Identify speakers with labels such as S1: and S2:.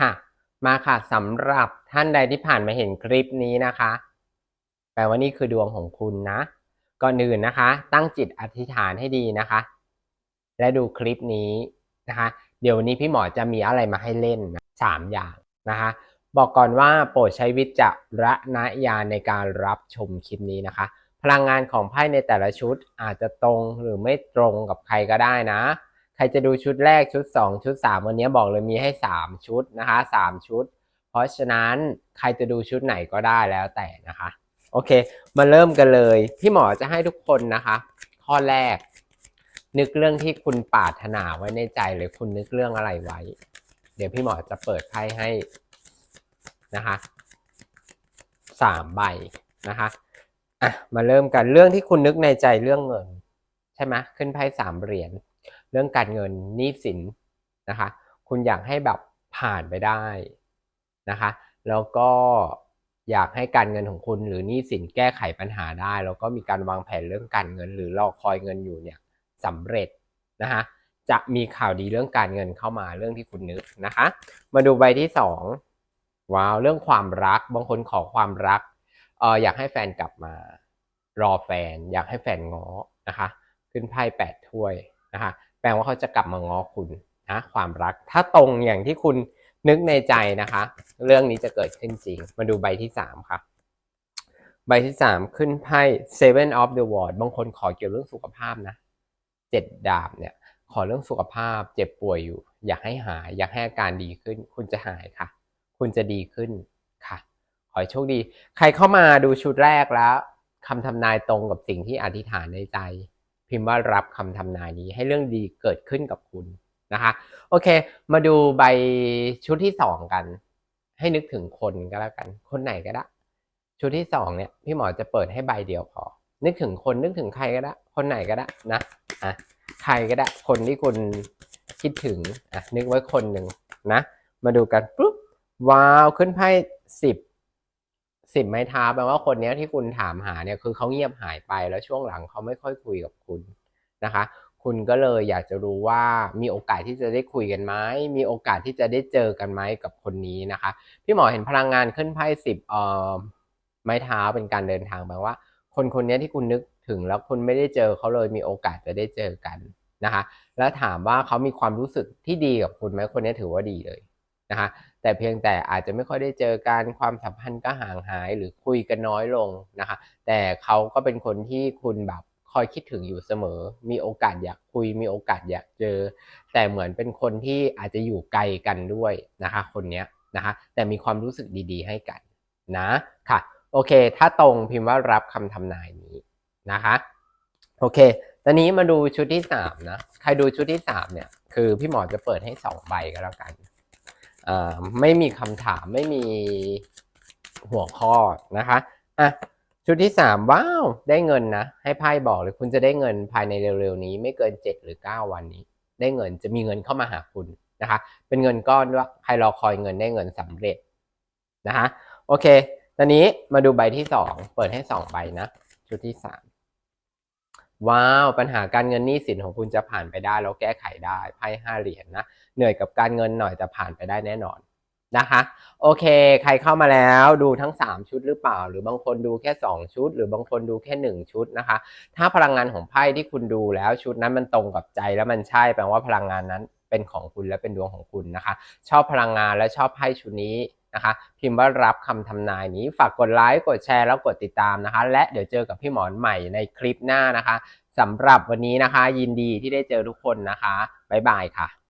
S1: ค่ะ มาค่ะสำหรับท่านใดที่ผ่านมาเห็นคลิปนี้นะคะ แปลว่านี่คือดวงของคุณนะ ก่อนอื่นนะคะ ตั้งจิตอธิษฐานให้ดีนะคะ และดูคลิปนี้นะคะ เดี๋ยววันนี้พี่หมอจะมีอะไรมาให้เล่นนะสามอย่างนะคะ บอกก่อนว่าโปรดใช้วิจารณญาณในการรับชมคลิปนี้นะคะ พลังงานของไพ่ในแต่ละชุดอาจจะตรงหรือไม่ตรงกับใครก็ได้นะ ครจะดูชุดแรกชุด 2 ชุด 3 วันนี้บอกเลยมีให้ 3 ชุดนะคะ 3 ชุด เพราะฉะนั้นใครจะดูชุดไหนก็ได้แล้วแต่นะคะ โอเค มาเริ่มกันเลย พี่หมอจะให้ทุกคนนะคะ ข้อแรก นึกเรื่องที่คุณปรารถนาไว้ในใจเลยคุณนึกเรื่องอะไรไว้ เดี๋ยวพี่หมอจะเปิดไพ่ให้นะคะสามใบนะคะอะมาเริ่มกันเรื่องที่คุณนึกในใจเรื่องเงิน ใช่ไหมขึ้นไพ่สามเหรียญ เรื่องการเงินหนี้สินนะคะ คุณอยากให้แบบผ่านไปได้นะคะ แล้วก็อยากให้การเงินของคุณหรือหนี้สินแก้ไขปัญหาได้ แล้วก็มีการวางแผนเรื่องการเงิน หรือรอคอยเงินอยู่เนี่ยสำเร็จนะคะจะมีข่าวดีเรื่องการเงินเข้ามาเรื่องที่คุณนึกนะคะ มาดูใบที่สองว้าวเรื่องความรัก บางคนขอความรักเอออยากให้แฟนกลับมา รอแฟน อยากให้แฟนง้อนะคะ ขึ้นไพ่แปดถ้วยนะคะ แปลว่าเขาจะกลับมาง้อคุณนะความรัก ถ้าตรงอย่างที่คุณนึกในใจนะคะ เรื่องนี้จะเกิดขึ้นจริง มาดูใบที่สามค่ะใบที่สามขึ้นไพ่ seven of the world บางคนขอเกี่ยวเรื่องสุขภาพนะเจ็ดดาบเนี่ย ขอเรื่องสุขภาพ เจ็บป่วยอยู่ อยากให้หาย อยากให้อาการดีขึ้น คุณจะหายค่ะ คุณจะดีขึ้นค่ะ ขอให้โชคดี ใครเข้ามาดูชุดแรกแล้วคำทำนายตรงกับสิ่งที่อธิษฐานในใจ พิมพ์ว่ารับคำทำนายนี้ให้เรื่องดีเกิดขึ้นกับคุณนะคะโอเค มาดูใบชุดที่สองกัน ให้นึกถึงคนก็แล้วกัน คนไหนก็ได้ ชุดที่สองเนี่ยพี่หมอจะเปิดให้ใบเดียวพอ นึกถึงคนนึกถึงใครก็ได้ คนไหนก็ได้นะอะใครก็ได้ คนที่คุณคิดถึงอะนึกไว้คนหนึ่งนะ มาดูกันปุ๊บว้าวขึ้นไพ่สิบ สิบไม้เท้าแปลว่าคนนี้ที่คุณถามหาเนี่ยคือเขาเงียบหายไปแล้วช่วงหลังเขาไม่ค่อยคุยกับคุณนะคะ คุณก็เลยอยากจะรู้ว่ามีโอกาสที่จะได้คุยกันไหมมีโอกาสที่จะได้เจอกันไหมกับคนนี้นะคะ พี่หมอเห็นพลังงานขึ้นไพ่สิบเอ่อไม้เท้าเป็นการเดินทางแปลว่า คนคนนี้ที่คุณนึกถึงแล้วคุณไม่ได้เจอเขาเลยมีโอกาสจะได้เจอกันนะคะ แล้วถามว่าเขามีความรู้สึกที่ดีกับคุณไหมคนนี้ถือว่าดีเลยนะคะ แต่เพียงแต่อาจจะไม่ค่อยได้เจอกันความสัมพันธ์ก็ห่างหายหรือคุยกันน้อยลงนะคะ แต่เขาก็เป็นคนที่คุณแบบคอยคิดถึงอยู่เสมอ มีโอกาสอยากคุย มีโอกาสอยากเจอ แต่เหมือนเป็นคนที่อาจจะอยู่ไกลกันด้วยนะคะ คนนี้นะคะ แต่มีความรู้สึกดีๆ ให้กันนะค่ะ โอเค ถ้าตรงพิมพ์ว่ารับคำทำนายนี้นะคะ โอเค ตอนนี้มาดูชุดที่สามนะ ใครดูชุดที่สามเนี่ย คือพี่หมอจะเปิดให้สองใบก็แล้วกัน ไม่มีคำถามไม่มีหัวข้อนะคะอะชุดที่สามว้าวได้เงินนะให้ไพ่บอกเลยคุณจะได้เงินภายในเร็วๆนี้ ไม่เกินเจ็ดหรือเก้าวันนี้ ได้เงินจะมีเงินเข้ามาหาคุณนะคะ เป็นเงินก้อนด้วยใครรอคอยเงินได้เงินสำเร็จนะคะโอเค ตอนนี้มาดูใบที่สองเปิดให้สองใบนะ ชุดที่สาม ว้าวปัญหาการเงินหนี้สินของคุณจะผ่านไปได้แล้วแก้ไขได้ไพ่ห้าเหรียญนนะเหนื่อยกับการเงินหน่อยแต่ผ่านไปได้แน่นอนนะคะ โอเค ใครเข้ามาแล้วดูทั้ง 3 ชุดหรือเปล่า หรือบางคนดูแค่ 2 ชุด หรือบางคนดูแค่ 1 ชุดนะคะ ถ้าพลังงานของไพ่ที่คุณดูแล้วชุดนั้นมันตรงกับใจแล้วมันใช่แปลว่าพลังงานนั้นเป็นของคุณและเป็นดวงของคุณนะคะ ชอบพลังงานและชอบไพ่ชุดนี้ นะคะพิมพ์ว่ารับคำทำนายนี้ฝากกดไลค์กดแชร์แล้วกดติดตามนะคะ และเดี๋ยวเจอกับพี่หมอนใหม่ในคลิปหน้านะคะสำหรับวันนี้นะคะ ยินดีที่ได้เจอทุกคนนะคะบ๊ายบายค่ะ